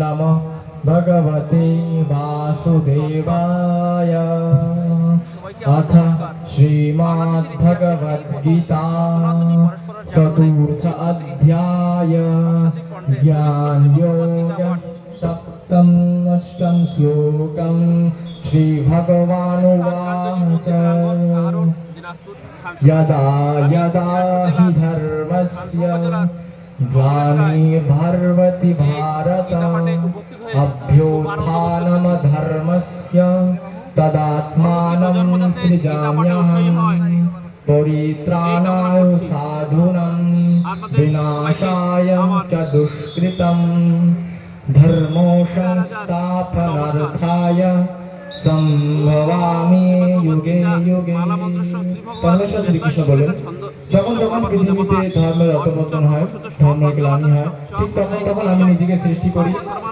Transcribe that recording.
नमो भगवते वासुदेवाय अथ श्रीमद्भगवद्गीता चतुर्थ अध्याय ज्ञानयोग सप्तम अष्टम श्लोकम श्री भगवानुवाच यदा यदा हि धर्मस्य ग्लानिर्भर्वति भा तस्य तदात्मानं सृजाम्यहम् परित्राणाय विनाशाय च दुष्कृतं धर्मो संस्थापनार्थाय সম্ভবামি যুগে যুগে পরমেশ্বর শ্রীকৃষ্ণ বলেন যখন যখন পৃথিবীতে ধর্মের অপবর্তন হয় ধর্মের গ্লানি হয় ঠিক তখন তখন আমি নিজেকে সৃষ্টি করি